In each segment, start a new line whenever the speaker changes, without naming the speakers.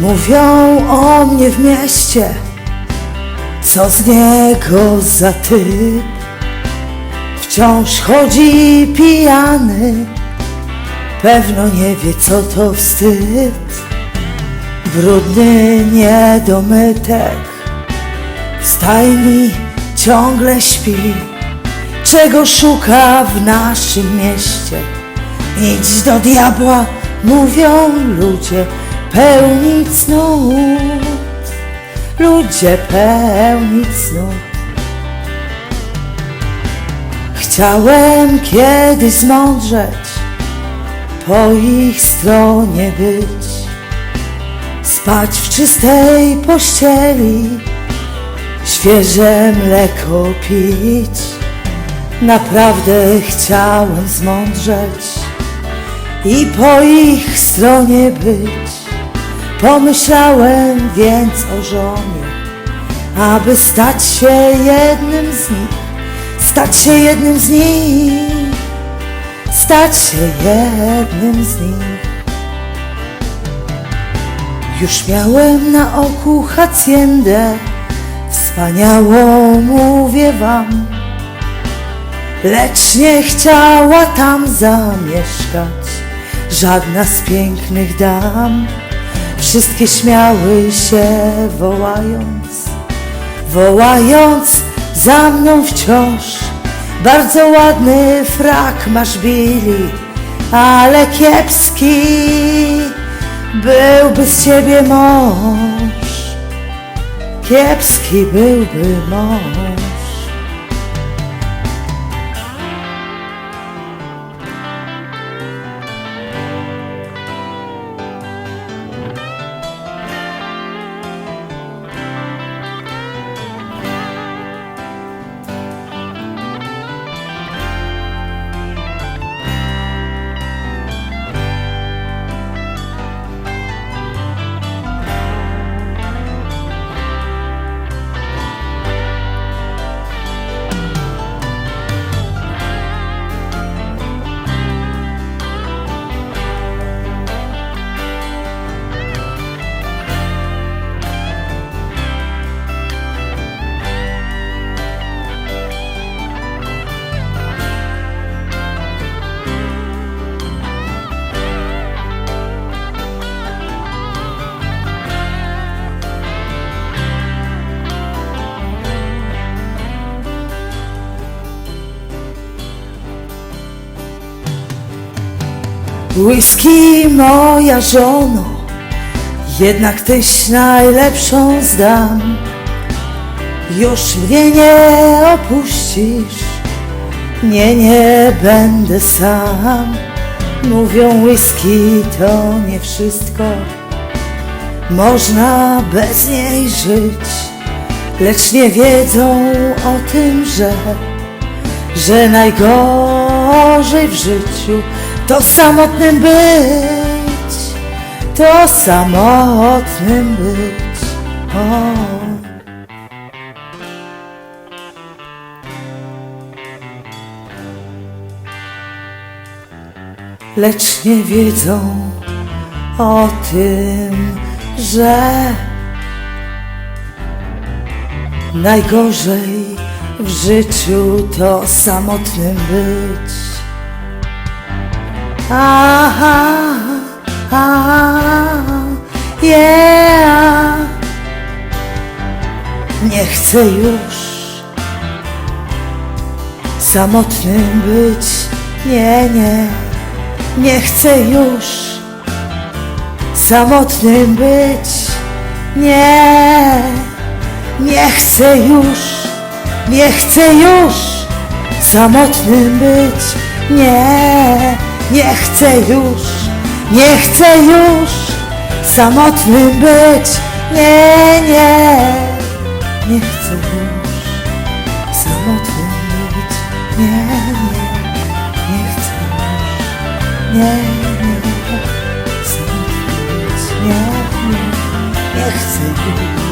Mówią o mnie w mieście, co z niego za typ. Wciąż chodzi pijany, pewno nie wie co to wstyd. Brudny niedomytek, w stajni ciągle śpi. Czego szuka w naszym mieście? Idź do diabła, mówią ludzie, pełni cnót. Ludzie pełni cnót. Chciałem kiedyś zmądrzeć, po ich stronie być, spać w czystej pościeli, świeże mleko pić. Naprawdę chciałem zmądrzeć i po ich stronie być. Pomyślałem więc o żonie, aby stać się jednym z nich, stać się jednym z nich, stać się jednym z nich. Już miałem na oku hacjendę, wspaniałą mówię wam, lecz nie chciała tam zamieszkać żadna z pięknych dam. Wszystkie śmiały się wołając, wołając za mną wciąż. Bardzo ładny frak masz Billy, ale kiepski byłby z ciebie mąż. Kiepski byłby mąż. Whisky moja żono, jednak tyś najlepszą zdam. Już mnie nie opuścisz, nie, nie będę sam. Mówią whisky to nie wszystko, można bez niej żyć, lecz nie wiedzą o tym, że że najgorzej w życiu to samotnym być, to samotnym być. O. Lecz nie wiedzą o tym, że Najgorzej w życiu to samotnym być. Yeah. Nie chcę już samotnym być. Nie, nie, nie chcę już samotnym być. Nie. Nie chcę już, nie chcę już samotnym być. Nie, nie chcę już, nie chcę już samotnym być. Nie, nie, nie chcę już samotnym być. Nie, nie, nie chcę już, nie, nie, samotnym być. Nie, nie, nie chcę już.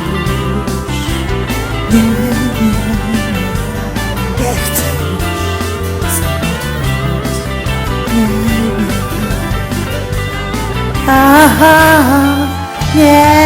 Ah, yeah.